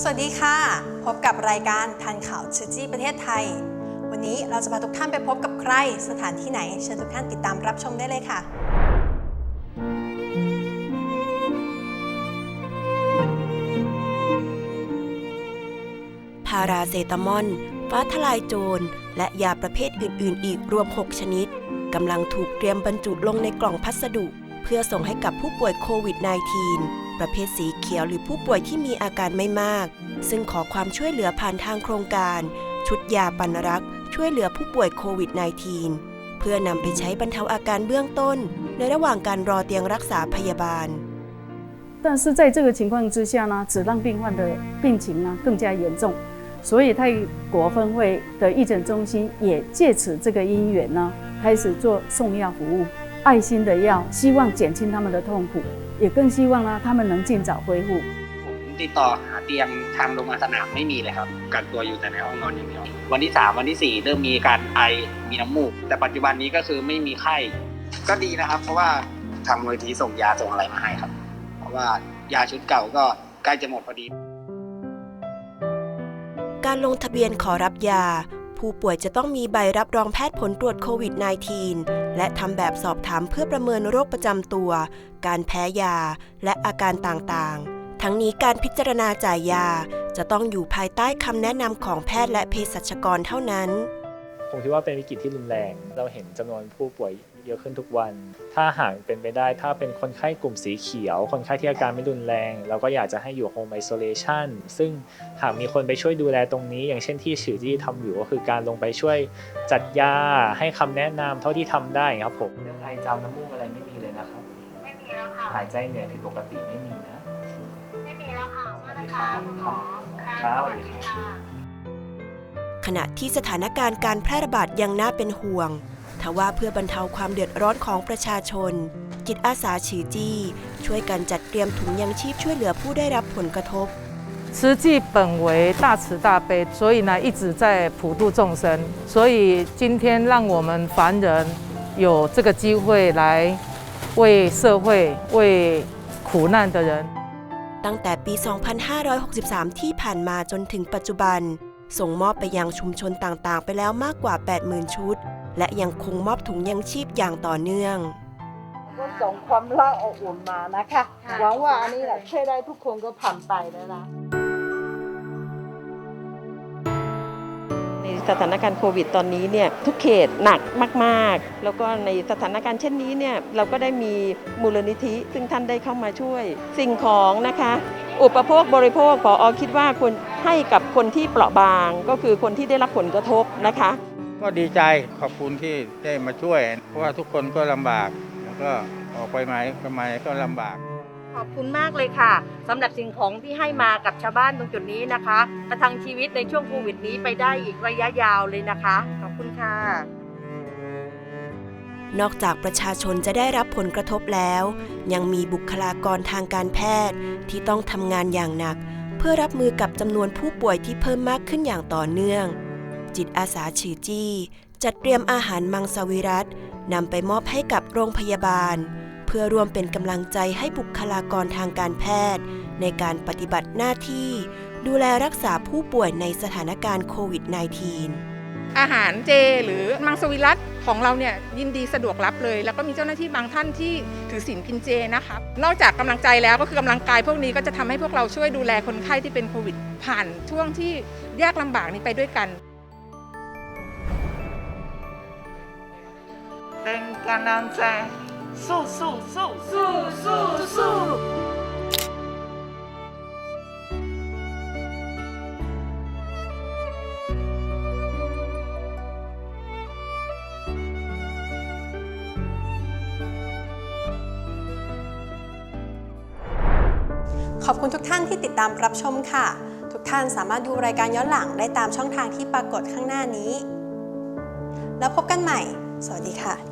สวัสดีค่ะ พบกับรายการทันข่าวชื่อจี้ประเทศไทย วันนี้เราจะพาทุกท่านไปพบกับใคร สถานที่ไหน เชิญทุกท่านติดตามรับชมได้เลยค่ะ พาราเซตามอลฟ้าทลายโจร และยาประเภทอื่น ๆ อีกรวม 6 ชนิดกำลังถูกเตรียมบรรจุลงในกล่องพัสดุ เพื่อส่งให้กับผู้ป่วยโควิด -19 ประเภทสีเขียวหรือผู้ป่วยที่มีอาการไม่มาก ซึ่งขอความช่วยเหลือผ่านทางโครงการ ชุดยาปันรัก ช่วยเหลือผู้ป่วยโควิด -19 เพื่อนำไปใช้บรรเทาอาการเบื้องต้น ในระหว่างการรอเตียงรักษาพยาบาล 但是在这个情况之下呢，只让病患的病情呢更加严重，所以泰国分会的义诊中心也借此这个因缘呢，开始做送药服务，爱心的药，希望减轻他们的痛苦， 也更希望呢他们能尽早恢复。 ผมติดต่อหาเตียงทางโรงพยาบาลสนามไม่มีเลยครับกักตัวอยู่แต่ในห้องนอนอย่างเดียววันที่ 3 วันที่ 4 เริ่มมีการไอมีน้ำมูก แต่ปัจจุบันนี้ก็คือไม่มีไข้ ก็ดีนะครับ เพราะว่าทางมูลทีส่งยาส่งอะไรมาให้ครับ เพราะว่ายาชุดเก่าก็ใกล้จะหมดพอดี การลงทะเบียนขอรับยา ผู้ป่วยจะต้องมีใบรับรองแพทย์ผลตรวจโควิด -19 และทำแบบสอบถามเพื่อประเมินโรคประจำตัว การแพ้ยา และอาการต่างๆ ทั้งนี้การพิจารณาจ่ายยา จะต้องอยู่ภายใต้คำแนะนำของแพทย์และเภสัชกรเท่านั้น ผมคิดว่าเป็นวิกฤตที่รุนแรง เราเห็นจำนวนผู้ป่วย เยอะขึ้นทุกวัน ถ้าหากเป็นไปได้ ถ้าเป็นคนไข้กลุ่มสีเขียว คนไข้ที่อาการไม่รุนแรง เราก็อยากจะให้อยู่ home isolation ซึ่งหากมีคนไปช่วยดูแลตรงนี้ อย่างเช่นที่ชื่อที่ทำอยู่ก็คือการลงไปช่วยจัดยาให้คำแนะนำเท่าที่ทำได้ครับผมเรื่องไอจามน้ำมูกอะไรไม่มีเลยนะครับไม่มีแล้วค่ะหายใจเหนื่อยผิดปกติไม่มีนะไม่มีแล้วค่ะมาตรการคุณหมอค่ะครับสวัสดีค่ะขณะที่สถานการณ์การแพร่ระบาดยังน่าเป็นห่วง ทว่าเพื่อบรรเทาความเดือดร้อนของประชาชน จิตอาสาฉีจี้ ช่วยกันจัดเตรียมถุงยังชีพช่วยเหลือผู้ได้รับผลกระทบ 慈济本为大慈大悲，所以呢一直在普度众生。所以今天让我们凡人有这个机会来为社会、为苦难的人 ตั้งแต่ปี 2563 ที่ผ่านมาจนถึงปัจจุบัน ส่งมอบไปยังชุมชนต่างๆ ไปแล้วมากกว่า 80,000 ชุด และยังคงมอบถุงยังชีพอย่างต่อเนื่องก็ส่งความรักอบอุ่นมานะคะหวังว่าอันนี้แหละช่วยได้ทุกคนก็ผ่านไปแล้วนะในสถานการณ์โควิดตอนนี้เนี่ยทุกเขตหนักมากๆ แล้วก็ในสถานการณ์เช่นนี้เนี่ยเราก็ได้มีมูลนิธิ ซึ่งท่านได้เข้ามาช่วย สิ่งของนะคะ อุปโภคบริโภคพออคิดว่าควรให้กับคนที่เปราะบาง ก็คือคนที่ได้รับผลกระทบนะคะ ก็ดีใจขอบคุณที่ได้มาช่วย เพราะว่าทุกคนก็ลำบาก แล้วก็ออกไปไหนไปไหนก็ลำบาก ขอบคุณมากเลยค่ะสำหรับสิ่งของที่ให้มากับชาวบ้านตรงจุดนี้นะคะ ประทังชีวิตในช่วงโควิดนี้ไปได้อีกระยะยาวเลยนะคะ ขอบคุณค่ะ นอกจากประชาชนจะได้รับผลกระทบแล้ว ยังมีบุคลากรทางการแพทย์ที่ต้องทำงานอย่างหนัก เพื่อรับมือกับจำนวนผู้ป่วยที่เพิ่มมากขึ้นอย่างต่อเนื่อง จิตอาสาฉีจี้ จัดเตรียมอาหารมังสวิรัตนำไปมอบให้กับโรงพยาบาล เพื่อรวมเป็นกำลังใจให้บุคลากรทางการแพทย์ ในการปฏิบัติหน้าที่ ดูแลรักษาผู้ป่วยในสถานการณ์โควิด -19 อาหารเจหรือมังสวิรัตของเราเนี่ยยินดีสะดวกรับเลย แล้วก็มีเจ้าหน้าที่บางท่านที่ถือศีลกินเจนะครับนอกจากกำลังใจแล้วก็คือกำลังกายพวกนี้ก็จะทำให้พวกเราช่วยดูแลคนไข้ที่เป็นโควิด ผ่านช่วงที่ยากลำบากนี้ไปด้วยกัน เป็นกำลังใจสู้สู้สู้สู้สู้สู้ขอบคุณทุกท่านที่ติดตามรับชมค่ะ ทุกท่านสามารถดูรายการย้อนหลังได้ตามช่องทางที่ปรากฏข้างหน้านี้ แล้วพบกันใหม่ สวัสดีค่ะ